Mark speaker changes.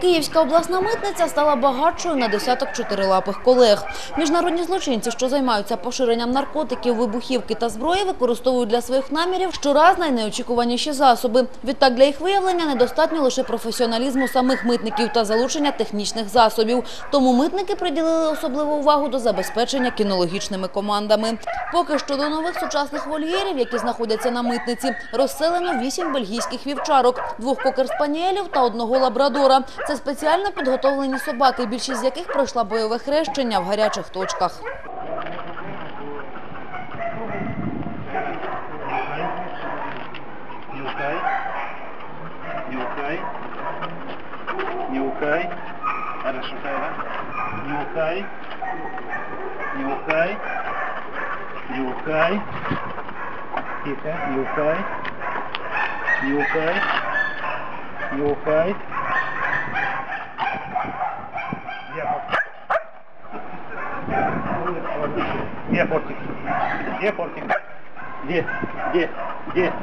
Speaker 1: Київська обласна митниця стала багатшою на десяток чотирилапих колег. Міжнародні злочинці, що займаються поширенням наркотиків, вибухівки та зброї, використовують для своїх намірів щораз найнеочікуваніші засоби. Відтак для їх виявлення недостатньо лише професіоналізму самих митників та залучення технічних засобів. Тому митники приділили особливу увагу до забезпечення кінологічними командами. Поки що до нових сучасних вольєрів, які знаходяться на митниці, розселено вісім бельгійських вівчарок, двох кокер-спаніелів та одного лабрадора. Це спеціально підготовлені собаки, більшість з яких пройшла бойове хрещення в гарячих точках.
Speaker 2: Нюхай. Нюхай. Хорошо, Кайла. Нюхай. Нюхай. Нюхай. Тихо. Нюхай. Нюхай. Нюхай. Где фортик? Где фортик? Где фортик? Где? Где? Где?